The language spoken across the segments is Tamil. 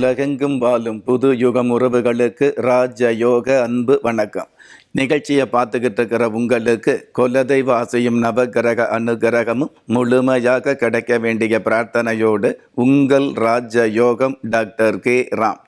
உலகெங்கும் வாழும் புது யுகம் உறவுகளுக்கு ராஜ யோக அன்பு வணக்கம். நிகழ்ச்சியை பார்த்துக்கிட்டு இருக்கிற உங்களுக்கு குலதெய்வ ஆசையும் நவகிரக அனுகிரகமும் முழுமையாக கிடைக்க வேண்டிய பிரார்த்தனையோடு உங்கள் Raja Yogam doctor K Ram.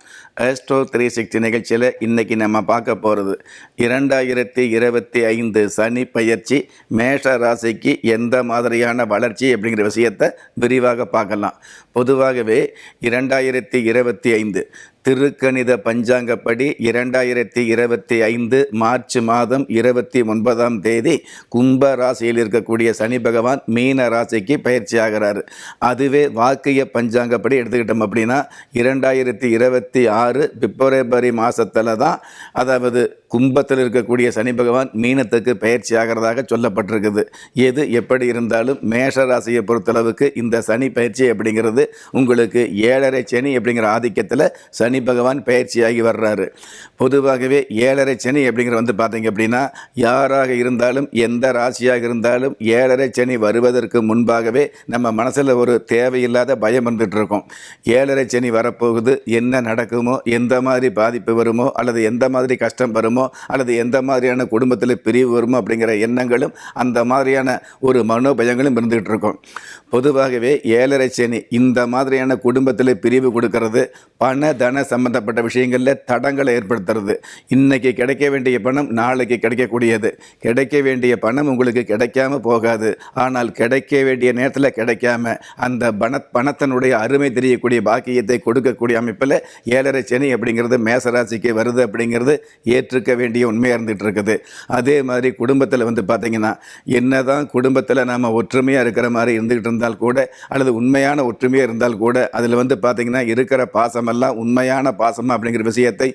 Astro three sixty நிகழ்ச்சியில் இன்றைக்கி நம்ம பார்க்க போகிறது இரண்டாயிரத்தி இருபத்தி ஐந்து சனி பயிற்சி மேஷ ராசிக்கு எந்த மாதிரியான வளர்ச்சி அப்படிங்கிற விஷயத்தை விரிவாக பார்க்கலாம். பொதுவாகவே இரண்டாயிரத்தி இருபத்தி ஐந்து திருக்கணித பஞ்சாங்கப்படி இரண்டாயிரத்தி இருபத்தி ஐந்து மார்ச் மாதம் இருபத்தி ஒன்பதாம் தேதி கும்ப ராசியில் இருக்கக்கூடிய சனி பகவான் மீன ராசிக்கு பயிற்சி ஆகிறாரு. அதுவே வாக்கிய பஞ்சாங்கப்படி எடுத்துக்கிட்டோம் அப்படின்னா இரண்டாயிரத்தி இருபத்தி ஆறு பிப்ரவரி மாதத்தில் தான் அதாவது கும்பத்தில் இருக்கக்கூடிய சனி பகவான் மீனத்துக்கு பயிற்சி ஆகிறதாக சொல்லப்பட்டிருக்குது. எது எப்படி இருந்தாலும் மேஷ ராசியை பொறுத்தளவுக்கு இந்த சனி பயிற்சி அப்படிங்கிறது உங்களுக்கு ஏழரை சனி அப்படிங்கிற ஆதிக்கத்தில் சனி பகவான் பயிற்சியாகி வர்றாரு. பொதுவாகவே ஏழரை சனி அப்படிங்கிற வந்து பார்த்தீங்க அப்படின்னா யாராக இருந்தாலும் எந்த ராசியாக இருந்தாலும் ஏழரை சனி வருவதற்கு முன்பாகவே நம்ம மனசில் ஒரு தேவையில்லாத பயம் வந்துட்டு இருக்கும் ஏழரை சனி வரப்போகுது என்ன நடக்குமோ எந்த மாதிரி பாதிப்பு வருமோ அல்லது எந்த மாதிரி கஷ்டம் வருமோ அல்லது எந்த மாதிரியான குடும்பத்தில் பிரிவு வருமோ அப்படிங்கிற எண்ணங்களும் அந்த மாதிரியான ஒரு மனோபயங்களும் இருந்துகிட்டு இருக்கும் பொதுவாகவே ஏழரை சனி இந்த மாதிரியான குடும்பத்தில் பிரிவு கொடுக்கறது பண தன சம்பந்தப்பட்ட விஷயங்களில் தடங்களை ஏற்படுத்துறது. இன்னைக்கு கிடைக்க வேண்டிய பணம் நாளைக்கு கிடைக்கக்கூடியது. கிடைக்க வேண்டிய பணம் உங்களுக்கு கிடைக்காம போகாது. ஆனால் கிடைக்க வேண்டிய நேரத்தில் கிடைக்காம அந்த பண பணத்தினுடைய அருமை தெரியக்கூடிய பாக்கியத்தை கொடுக்கக்கூடிய அமைப்பில் ஏழரை சனி அப்படிங்கிறது மேசராசிக்கு வருது அப்படிங்கிறது ஏற்றுக்க வேண்டிய உண்மையாக இருந்துகிட்டு இருக்குது அதே மாதிரி குடும்பத்தில் வந்து பார்த்தீங்கன்னா என்னதான் குடும்பத்தில் நாம் ஒற்றுமையாக இருக்கிற மாதிரி இருந்துகிட்டு இருந்தால் கூட அல்லது உண்மையான ஒற்றுமையாக இருந்தால் கூட அதில் வந்து பார்த்தீங்கன்னா இருக்கிற பாசமெல்லாம் உண்மையாக உண்மையான பாசம் அப்படிங்கிற விஷயத்தை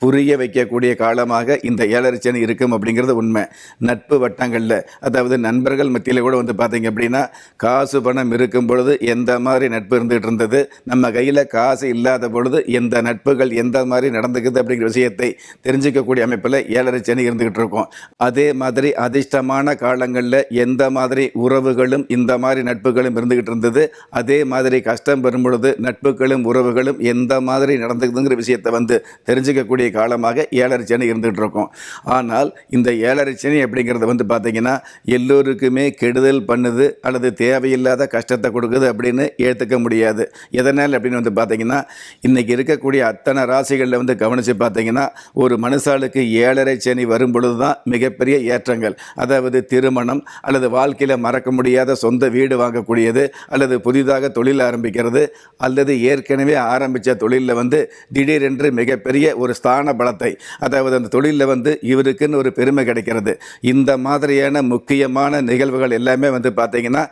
புரிய வைக்கக்கூடிய காலமாக இந்த ஏழரிச்சனை இருக்கும் அப்படிங்கிறது உண்மை. நட்பு வட்டங்களில் அதாவது நண்பர்கள் மத்தியில் கூட வந்து பார்த்தீங்க அப்படின்னா காசு பணம் இருக்கும் பொழுது எந்த மாதிரி நட்பு இருந்துகிட்டு இருந்தது நம்ம கையில் காசு இல்லாத பொழுது எந்த நட்புகள் எந்த மாதிரி நடந்துக்குது அப்படிங்கிற விஷயத்தை தெரிஞ்சுக்கக்கூடிய அமைப்பில் ஏழரிச்சனை சனி இருந்துகிட்டு இருக்கும். அதே மாதிரி அதிர்ஷ்டமான காலங்களில் எந்த மாதிரி உறவுகளும் இந்த மாதிரி நட்புகளும் இருந்துகிட்டு இருந்தது அதே மாதிரி கஷ்டம் பெறும் பொழுது நட்புகளும் உறவுகளும் எந்த மாதிரி நடந்துக்குதுங்கிற விஷயத்தை வந்து தெரிஞ்சுக்கக்கூடிய காலமாக ஏழரை சனி இருந்துகிட்டு இருக்கும் ஆனால் இந்த ஏழரை சனி அப்படிங்கிறது வந்து பார்த்தீங்கன்னா எல்லோருக்குமே கெடுதல் பண்ணுது அல்லது தேவையில்லாத கஷ்டத்தை கொடுக்குது அப்படின்னு ஏற்றுக்க முடியாது. எதனால் அப்படின்னு வந்து பார்த்தீங்கன்னா இன்றைக்கி இருக்கக்கூடிய அத்தனை ராசிகளில் வந்து கவனித்து பார்த்திங்கன்னா ஒரு மனுஷாளுக்கு ஏழரை சனி வரும் பொழுது தான் மிகப்பெரிய ஏற்றங்கள். அதாவது திருமணம் அல்லது வாழ்க்கையில் மறக்க முடியாத சொந்த வீடு வாங்கக்கூடியது அல்லது புதிதாக தொழில் ஆரம்பிக்கிறது அல்லது ஏற்கனவே ஆரம்பித்த தொழிலில் வந்து திடீரென்று மிகப்பெரிய ஒரு ஸ்தான பலத்தை. அதாவது அந்த தொழிலில் வந்து இவருக்குன்னு ஒரு பெருமை கிடைக்கிறது. இந்த மாதிரியான முக்கியமான நிகழ்வுகள் எல்லாமே வந்து பார்த்தீங்கன்னா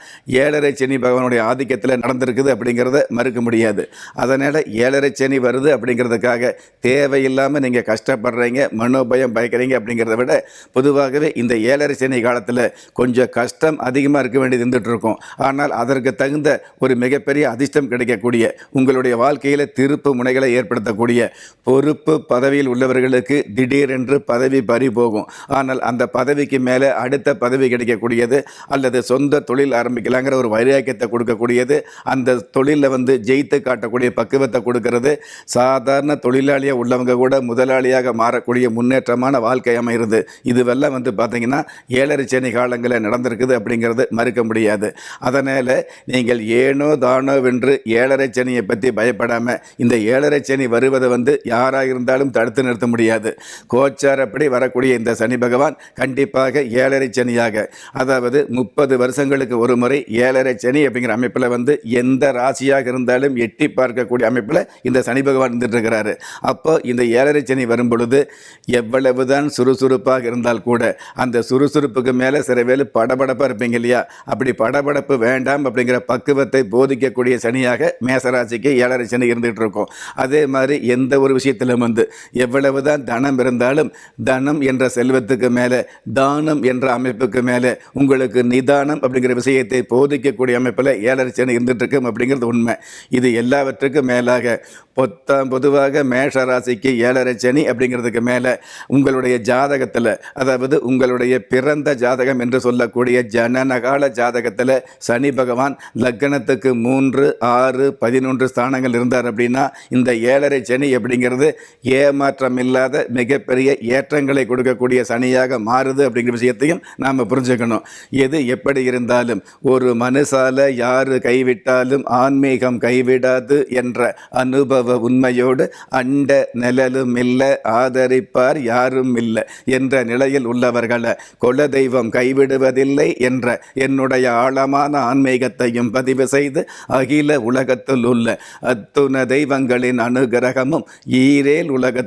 ஏழரை சனி பகவானுடைய ஆதிக்கத்தில் நடந்திருக்குது அப்படிங்கிறத மறுக்க முடியாது. அதனால் ஏழரை சனி வருது அப்படிங்கிறதுக்காக தேவையில்லாமல் நீங்கள் கஷ்டப்படுறீங்க மனோபயம் பயக்கிறீங்க அப்படிங்கிறத விட பொதுவாகவே இந்த ஏழரை சனி காலத்தில் கொஞ்சம் கஷ்டம் அதிகமாக இருக்க வேண்டியது இருந்துகிட்டு இருக்கும் ஆனால் அதற்கு தகுந்த ஒரு மிகப்பெரிய அதிர்ஷ்டம் கிடைக்கக்கூடிய உங்களுடைய வாழ்க்கையில் திருப்பு முனைகளை ஏற்படுத்தக்கூடிய பொறுப்பு பதவி பதவியில் உள்ளவர்களுக்கு திடீரென்று பதவி பறி போகும். ஆனால் அந்த பதவிக்கு மேலே அடுத்த பதவி கிடைக்கக்கூடியது அல்லது சொந்த தொழில் ஆரம்பிக்கலாங்கிற ஒரு வைராக்கியத்தை கொடுக்கக்கூடியது. அந்த தொழிலில் வந்து ஜெயித்து காட்டக்கூடிய பக்குவத்தை கொடுக்கறது. சாதாரண தொழிலாளியாக உள்ளவங்க கூட முதலாளியாக மாறக்கூடிய முன்னேற்றமான வாழ்க்கை அமைகிறது. இதுவெல்லாம் வந்து பார்த்தீங்கன்னா ஏழரை சனி காலங்களில் நடந்திருக்குது அப்படிங்கிறது மறுக்க முடியாது. அதனால் நீங்கள் ஏனோ தானோ வென்று ஏழரை சனியை பற்றி பயப்படாமல் இந்த ஏழரை சனி வருவதை வந்து யாராக இருந்தாலும் தடுத்து நிறுத்த முடியாது. கோச்சாரப்படி வரக்கூடிய இந்த சனி பகவான் கண்டிப்பாக ஏழரை சனியாக அதாவது முப்பது வருஷங்களுக்கு ஒரு முறை ஏழரை சனி அப்படிங்கிற அமைப்பில் வந்து எந்த ராசியாக இருந்தாலும் எட்டி பார்க்கக்கூடிய அமைப்பில் இந்த சனி பகவான் இருந்துட்டு அப்போ இந்த ஏழரை சனி வரும் பொழுது எவ்வளவுதான் சுறுசுறுப்பாக இருந்தால் கூட அந்த சுறுசுறுப்புக்கு மேலே சில வேலை படபடப்பாக இருப்பீங்க இல்லையா? அப்படி படபடப்பு வேண்டாம் அப்படிங்கிற பக்குவத்தை போதிக்கக்கூடிய சனியாக மேசராசிக்கு ஏழரை சனி இருந்துகிட்டு இருக்கும் அதே மாதிரி எந்த ஒரு விஷயத்திலும் வந்து எவ்வளவுதான் தனம் இருந்தாலும் தனம் என்ற செல்வத்துக்கு மேலே தானம் என்ற அமைப்புக்கு மேலே உங்களுக்கு நிதானம் அப்படிங்கிற விஷயத்தை போதிக்கக்கூடிய அமைப்பில் ஏழரை சனி இருந்துகிட்டுருக்கும் அப்படிங்கிறது உண்மை. இது எல்லாவற்றுக்கும் மேலாக பொத்தாம் பொதுவாக மேஷ ராசிக்கு ஏழரை சனி அப்படிங்கிறதுக்கு மேலே உங்களுடைய ஜாதகத்தில் அதாவது உங்களுடைய பிறந்த ஜாதகம் என்று சொல்லக்கூடிய ஜனநகால ஜாதகத்தில் சனி பகவான் லக்னத்துக்கு மூன்று ஆறு பதினொன்று ஸ்தானங்கள் இருந்தார் அப்படின்னா இந்த ஏழரை சனி அப்படிங்கிறது ஏமாற்றம் இல்லாத மிகப்பெரிய ஏற்றங்களை கொடுக்கக்கூடிய சனியாக மாறுது அப்படிங்கிற விஷயத்தையும் நாம் புரிஞ்சுக்கணும். எது எப்படி இருந்தாலும் ஒரு மனுஷால யாரு கைவிட்டாலும் ஆன்மீகம் கைவிடாது என்ற அனுபவ உண்மையோடு அண்ட நிழலும் இல்லை ஆதரிப்பார் யாரும் இல்லை என்ற நிலையில் உள்ளவர்களை குலதெய்வம் கைவிடுவதில்லை என்ற என்னுடைய ஆழமான ஆன்மீகத்தையும் பதிவு செய்து அகில உலகத்தில் உள்ள அத்துண தெய்வங்களின் அனுகிரகமும் ஈரேல் உலகத்தில்